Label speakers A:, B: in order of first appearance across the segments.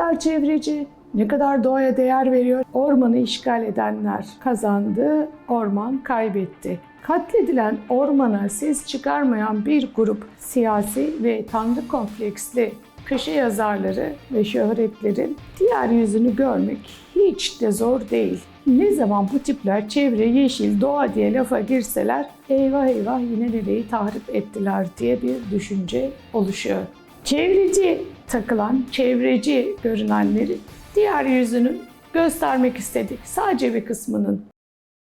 A: kadar çevreci, ne kadar doğaya değer veriyor. Ormanı işgal edenler kazandı, orman kaybetti. Katledilen ormana ses çıkarmayan bir grup siyasi ve tanrı kompleksli köşe yazarları ve şöhretlerin diğer yüzünü görmek hiç de zor değil. Ne zaman bu tipler çevre, yeşil, doğa diye lafa girseler eyvah eyvah yine nereyi tahrip ettiler diye bir düşünce oluşuyor. Çevreci takılan, çevreci görünenleri diğer yüzünün göstermek istedik. Sadece bir kısmının.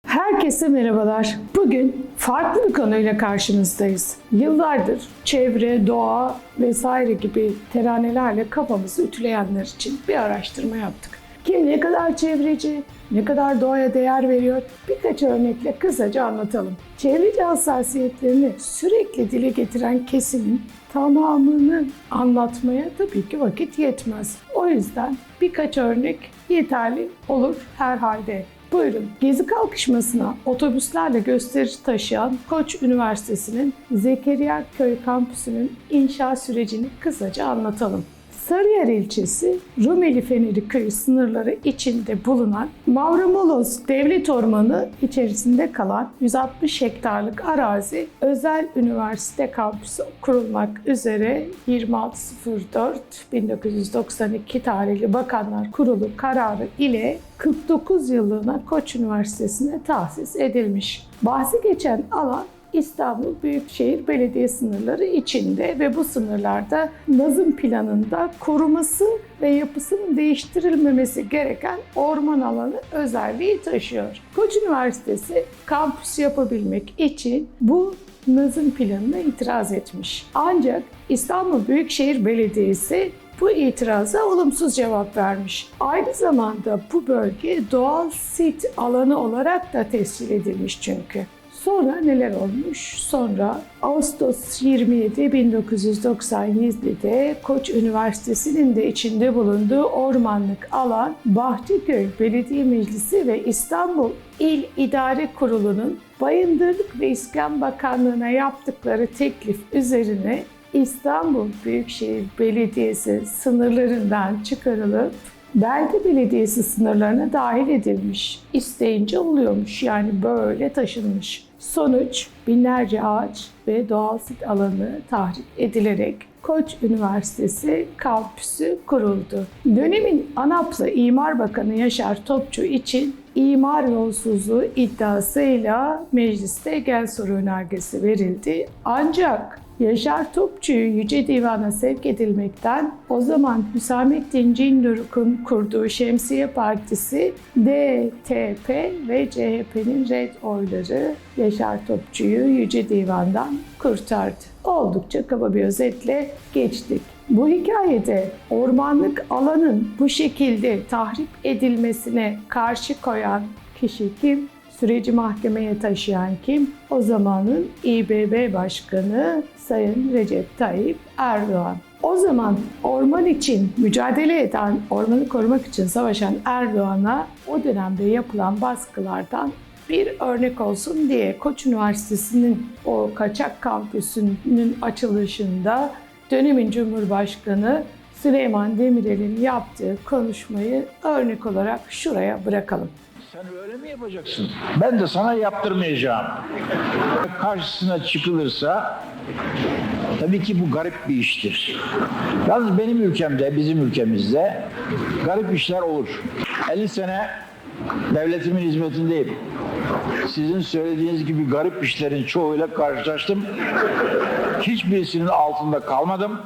A: Herkese merhabalar. Bugün farklı bir konuyla karşınızdayız. Yıllardır çevre, doğa vesaire gibi teranelerle kafamızı ütüleyenler için bir araştırma yaptık. Kim ne kadar çevreci, ne kadar doğaya değer veriyor birkaç örnekle kısaca anlatalım. Çevreci hassasiyetlerini sürekli dile getiren kesimin tamamını anlatmaya tabii ki vakit yetmez. O yüzden birkaç örnek yeterli olur herhalde. Buyurun. Gezi kalkışmasına otobüslerle gösterici taşıyan Koç Üniversitesi'nin Zekeriya Köy kampüsünün inşa sürecini kısaca anlatalım. Sarıyer ilçesi Rumeli Feneri köyü sınırları içinde bulunan Mavromolos Devlet Ormanı içerisinde kalan 160 hektarlık arazi özel üniversite kampüsü kurulmak üzere 26.04.1992 tarihli Bakanlar Kurulu kararı ile 49 yıllığına Koç Üniversitesi'ne tahsis edilmiş. Bahsi geçen alan İstanbul Büyükşehir Belediye sınırları içinde ve bu sınırlarda nazım planında koruması ve yapısının değiştirilmemesi gereken orman alanı özelliği taşıyor. Koç Üniversitesi kampüs yapabilmek için bu nazım planına itiraz etmiş. Ancak İstanbul Büyükşehir Belediyesi bu itiraza olumsuz cevap vermiş. Aynı zamanda bu bölge doğal sit alanı olarak da tescil edilmiş çünkü. Sonra neler olmuş? Sonra Ağustos 27 1997'de Koç Üniversitesi'nin de içinde bulunduğu ormanlık alan Bahçeköy Belediye Meclisi ve İstanbul İl İdare Kurulu'nun Bayındırlık ve İskan Bakanlığı'na yaptıkları teklif üzerine İstanbul Büyükşehir Belediyesi sınırlarından çıkarılıp Belde Belediyesi sınırlarına dahil edilmiş. İsteyince oluyormuş yani böyle taşınmış. Sonuç binlerce ağaç ve doğal sit alanı tahrip edilerek Koç Üniversitesi kampüsü kuruldu. Dönemin ANAP'lı İmar Bakanı Yaşar Topçu için imar yolsuzluğu iddiasıyla mecliste gel soru önergesi verildi. Ancak Yaşar Topçu'yu Yüce Divan'a sevk edilmekten o zaman Hüsamettin Cinduruk'un kurduğu Şemsiye Partisi DTP ve CHP'nin red oyları Yaşar Topçu'yu Yüce Divan'dan kurtardı. Oldukça kaba bir özetle geçtik. Bu hikayede ormanlık alanın bu şekilde tahrip edilmesine karşı koyan kişi kim? Süreci mahkemeye taşıyan kim? O zamanın İBB Başkanı Sayın Recep Tayyip Erdoğan. O zaman orman için mücadele eden, ormanı korumak için savaşan Erdoğan'a o dönemde yapılan baskılardan bir örnek olsun diye Koç Üniversitesi'nin o kaçak kampüsünün açılışında dönemin Cumhurbaşkanı Süleyman Demirel'in yaptığı konuşmayı örnek olarak şuraya bırakalım.
B: Sen öyle mi yapacaksın? Ben de sana yaptırmayacağım. Karşısına çıkılırsa tabii ki bu garip bir iştir. Yalnız benim ülkemde, bizim ülkemizde garip işler olur. 50 sene devletimin hizmetindeyim. Sizin söylediğiniz gibi garip işlerin çoğuyla karşılaştım. Hiçbirisinin altında kalmadım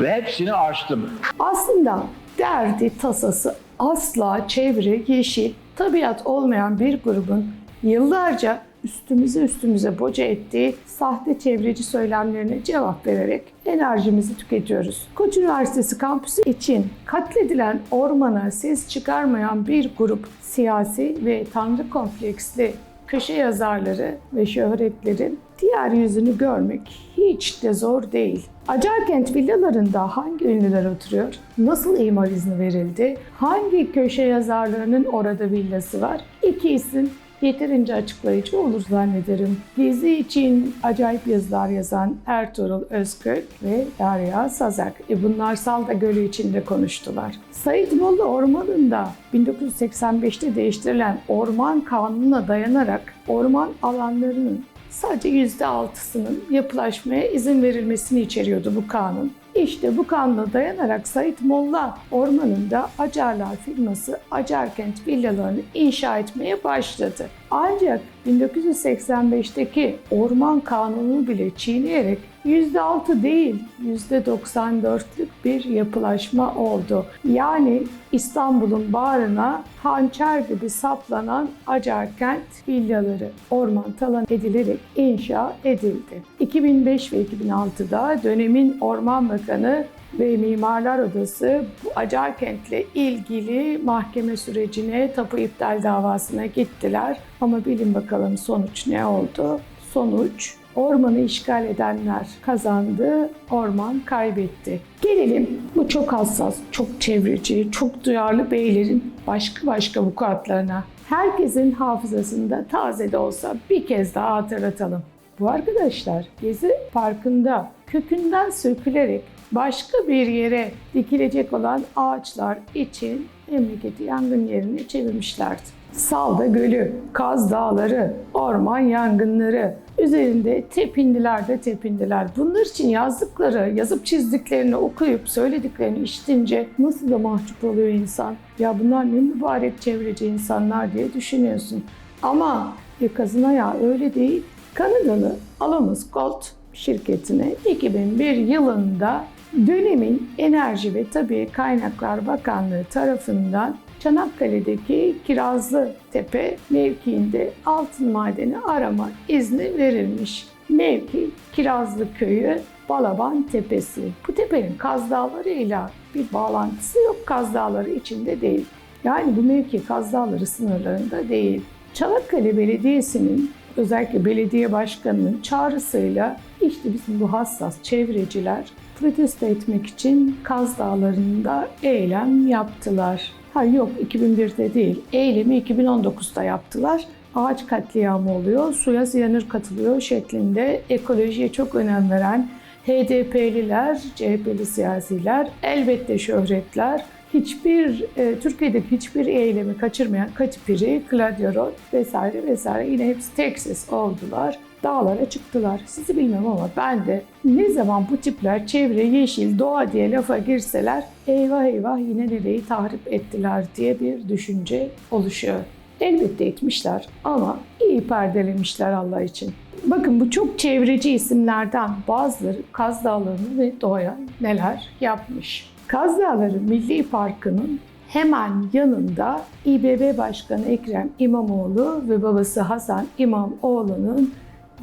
B: ve hepsini aştım.
A: Aslında derdi, tasası asla çevre, yeşil, tabiat olmayan bir grubun yıllarca üstümüze üstümüze boca ettiği sahte çevreci söylemlerine cevap vererek enerjimizi tüketiyoruz. Koç Üniversitesi kampüsü için katledilen ormana ses çıkarmayan bir grup siyasi ve tanrı kompleksli köşe yazarları ve şöhretlerin diğer yüzünü görmek hiç de zor değil. Acarkent villalarında hangi ünlüler oturuyor? Nasıl imar izni verildi? Hangi köşe yazarlarının orada villası var? İki isim yeterince açıklayıcı olur zannederim. Gezi için acayip yazılar yazan Ertuğrul Özkök ve Derya Sazak. E bunlar Salda Gölü içinde konuştular. Said Molla Ormanı'nda 1985'te değiştirilen orman kanununa dayanarak orman alanlarının sadece %6'sının yapılaşmaya izin verilmesini içeriyordu bu kanun. İşte bu kanuna dayanarak Said Molla Ormanı'nda Acarlar firması Acarkent villalarını inşa etmeye başladı. Ancak 1985'teki orman kanunu bile çiğneyerek %6 değil %94'lük bir yapılaşma oldu. Yani İstanbul'un bağrına hançer gibi saplanan Acarkent villaları orman talan edilerek inşa edildi. 2005 ve 2006'da dönemin Orman Bakanı ve Mimarlar Odası bu Acarkent'le ilgili mahkeme sürecine, tapu iptal davasına gittiler. Ama bilin bakalım sonuç ne oldu? Sonuç ormanı işgal edenler kazandı, orman kaybetti. Gelelim bu çok hassas, çok çevreci, çok duyarlı beylerin başka başka vukuatlarına. Herkesin hafızasında taze de olsa bir kez daha hatırlatalım. Bu arkadaşlar Gezi Parkı'nda kökünden sökülerek başka bir yere dikilecek olan ağaçlar için memleketi yangın yerine çevirmişlerdi. Salda Gölü, Kaz Dağları, orman yangınları, üzerinde tepindiler de tepindiler. Bunlar için yazdıkları, yazıp çizdiklerini okuyup söylediklerini işitince nasıl da mahcup oluyor insan. Ya bunlar ne mübarek çevreci insanlar diye düşünüyorsun. Ama e, kazın ayağı öyle değil. Kanadalı Alamos Gold şirketine 2001 yılında dönemin Enerji ve Tabii Kaynaklar Bakanlığı tarafından Çanakkale'deki Kirazlı Tepe mevkiinde altın madeni arama izni verilmiş. Mevki Kirazlı Köyü Balaban Tepesi. Bu tepenin Kaz Dağları'yla bir bağlantısı yok. Kaz Dağları içinde değil. Yani bu mevki Kaz Dağları sınırlarında değil. Çanakkale Belediyesi'nin özellikle belediye başkanının çağrısıyla işte bizim bu hassas çevreciler protesto etmek için Kaz Dağları'nda eylem yaptılar. Ha yok 2001'de değil, eylemi 2019'da yaptılar. Ağaç katliamı oluyor, suya siyanür katılıyor şeklinde ekolojiye çok önem veren HDP'liler, CHP'li siyasiler, elbette şöhretler, hiçbir e, Türkiye'deki hiçbir eylemi kaçırmayan Katipiri, Claudio Roth vesaire vesaire yine hepsi Texas oldular. Dağlara çıktılar. Sizi bilmem ama ben de ne zaman bu tipler çevre, yeşil, doğa diye lafa girseler eyvah eyvah yine nereyi tahrip ettiler diye bir düşünce oluşuyor. Elbette etmişler ama iyi perdelemişler Allah için. Bakın bu çok çevreci isimlerden bazıları Kaz Dağları'nı ve doğaya neler yapmış. Kaz Dağları Milli Parkı'nın hemen yanında İBB Başkanı Ekrem İmamoğlu ve babası Hasan İmamoğlu'nun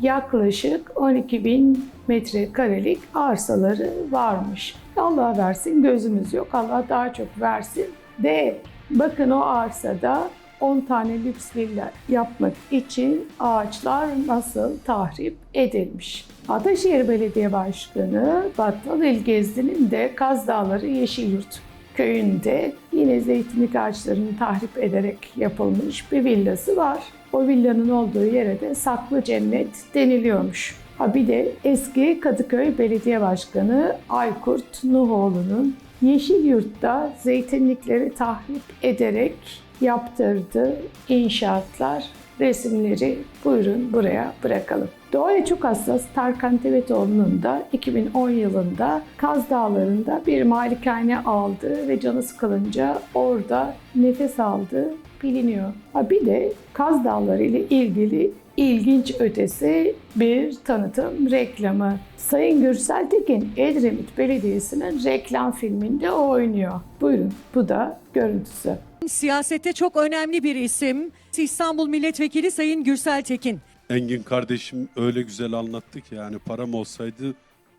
A: yaklaşık 12 bin metrekarelik arsaları varmış. Allah versin gözümüz yok. Allah daha çok versin de bakın o arsada 10 tane lüks villa yapmak için ağaçlar nasıl tahrip edilmiş. Ataşehir Belediye Başkanı Battal İlgezdi'nin de Kaz Dağları Yeşilyurt köyünde yine zeytinlik ağaçlarını tahrip ederek yapılmış bir villası var. O villanın olduğu yere de Saklı Cennet deniliyormuş. Ha bir de eski Kadıköy Belediye Başkanı Aykurt Nuhoğlu'nun Yeşilyurt'ta zeytinlikleri tahrip ederek yaptırdığı inşaatlar, resimleri buyurun buraya bırakalım. Doğaya çok hassas Tarkan Tevetoğlu'nun da 2010 yılında Kaz Dağları'nda bir malikane aldı ve canı sıkılınca orada nefes aldığı biliniyor. Ha bir de Kaz Dağları ile ilgili ilginç ötesi bir tanıtım reklamı. Sayın Gürsel Tekin Edremit Belediyesi'nin reklam filminde oynuyor. Buyurun bu da görüntüsü.
C: Siyasette çok önemli bir isim. İstanbul Milletvekili Sayın Gürsel Tekin.
D: Engin kardeşim öyle güzel anlattı ki yani param olsaydı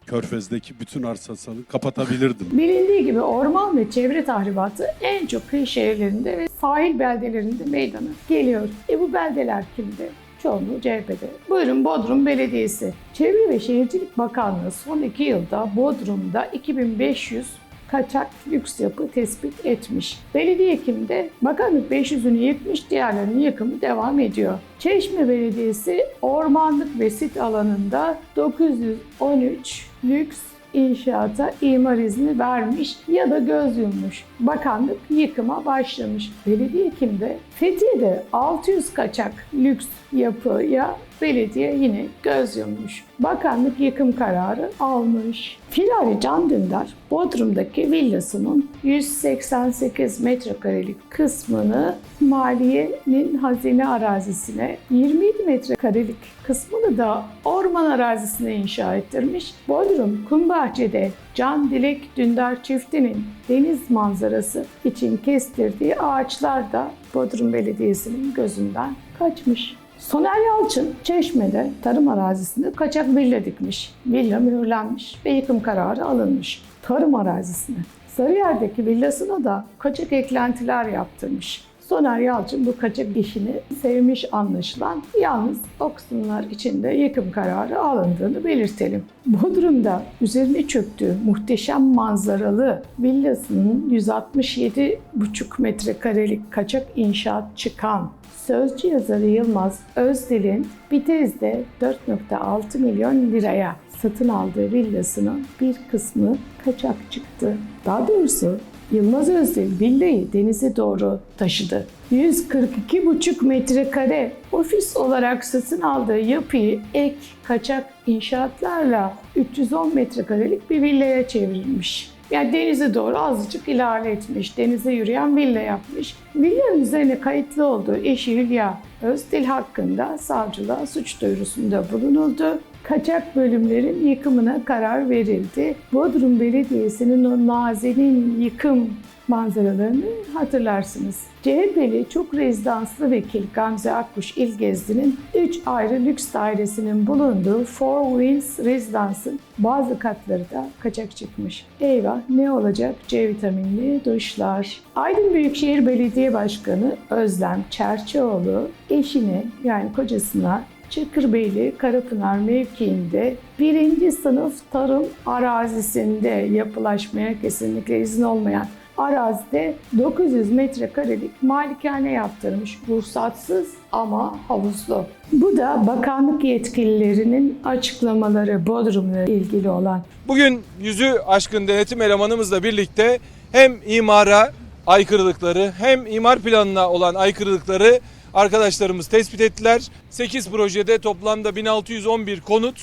D: Körfez'deki bütün arsasalı kapatabilirdim.
A: Bilindiği gibi orman ve çevre tahribatı en çok kıyı şehirlerinde ve sahil beldelerinde meydana geliyor. E bu beldeler kimde? Çoğunluğu CHP'de. Buyurun Bodrum Belediyesi. Çevre ve Şehircilik Bakanlığı son iki yılda Bodrum'da 2500 kaçak lüks yapı tespit etmiş. Belediye Ekim'de bakanlık 500'ünü yıkmış, diğerlerinin yıkımı devam ediyor. Çeşme Belediyesi ormanlık ve sit alanında 913 lüks inşaata imar izni vermiş ya da göz yummuş. Bakanlık yıkıma başlamış. Belediye kimde? Fethiye'de 600 kaçak lüks yapıya belediye yine göz yummuş. Bakanlık yıkım kararı almış. Firari Can Dündar, Bodrum'daki villasının 188 metrekarelik kısmını maliyenin hazine arazisine, 27 metrekarelik kısmını da orman arazisine inşa ettirmiş. Bodrum Kumbahçe'de Can Dilek Dündar çiftinin deniz manzarası için kestirdiği ağaçlar da Bodrum Belediyesi'nin gözünden kaçmış. Soner Yalçın Çeşme'de tarım arazisinde kaçak villa dikmiş. Villa mühürlenmiş ve yıkım kararı alınmış. Tarım arazisine. Sarıyer'deki villasına da kaçak eklentiler yaptırmış. Soner Yalçın bu kaçak işini sevmiş anlaşılan. Yalnız o kısımlar içinde yıkım kararı alındığını belirtelim. Bodrum'da üzerine çöktüğü muhteşem manzaralı villasının 167,5 metrekarelik kaçak inşaat çıkan Sözcü yazarı Yılmaz Özdil'in Bitez'de 4.6 milyon liraya satın aldığı villasının bir kısmı kaçak çıktı. Daha doğrusu Yılmaz Özdil villayı denize doğru taşıdı. 142,5 metrekare ofis olarak satın aldığı yapıyı ek kaçak inşaatlarla 310 metrekarelik bir villaya çevirmiş. Yani denize doğru azıcık ilerletmiş. Denize yürüyen villa yapmış. Villanın üzerine kayıtlı olduğu eşi Hülya Özdil hakkında savcılığa suç duyurusunda bulunuldu. Kaçak bölümlerin yıkımına karar verildi. Bodrum Belediyesi'nin o nazenin yıkım manzaralarını hatırlarsınız. CHP'li çok rezidanslı vekil Gamze Akkuş İlgezdi'nin 3 ayrı lüks dairesinin bulunduğu Four Winds Residence'ın bazı katları da kaçak çıkmış. Eyvah ne olacak C vitaminli duşlar. Aydın Büyükşehir Belediye Başkanı Özlem Çerçioğlu eşine yani kocasına Çakırbeyli Karapınar mevkiinde birinci sınıf tarım arazisinde yapılaşmaya kesinlikle izin olmayan arazide 900 metrekarelik malikane yaptırmış. Ruhsatsız ama havuzlu. Bu da bakanlık yetkililerinin açıklamaları Bodrum'la ilgili olan.
E: Bugün yüzü aşkın denetim elemanımızla birlikte hem imara aykırılıkları hem imar planına olan aykırılıkları arkadaşlarımız tespit ettiler. 8 projede toplamda 1611 konut,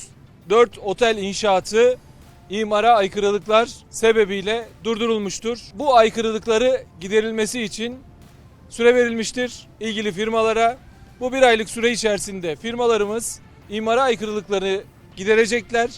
E: 4 otel inşaatı imara aykırılıklar sebebiyle durdurulmuştur. Bu aykırılıkları giderilmesi için süre verilmiştir ilgili firmalara. Bu bir aylık süre içerisinde firmalarımız imara aykırılıkları giderecekler.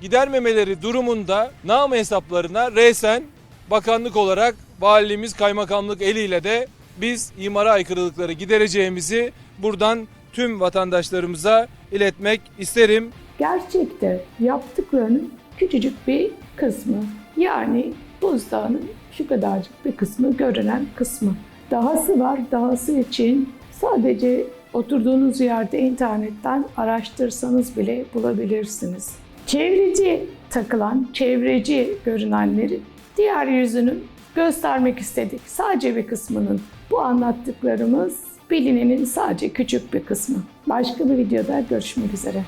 E: Gidermemeleri durumunda nam hesaplarına resen bakanlık olarak valiliğimiz kaymakamlık eliyle de biz imara aykırılıkları gidereceğimizi buradan tüm vatandaşlarımıza iletmek isterim.
A: Gerçekte yaptıklarının küçücük bir kısmı. Yani buzdağının şu kadarcık bir kısmı, görünen kısmı. Dahası var, dahası için sadece oturduğunuz yerde internetten araştırsanız bile bulabilirsiniz. Çevreci takılan, çevreci görünenleri diğer yüzünün göstermek istedik. Sadece bir kısmının. Bu anlattıklarımız bilinenin sadece küçük bir kısmı. Başka bir videoda görüşmek üzere.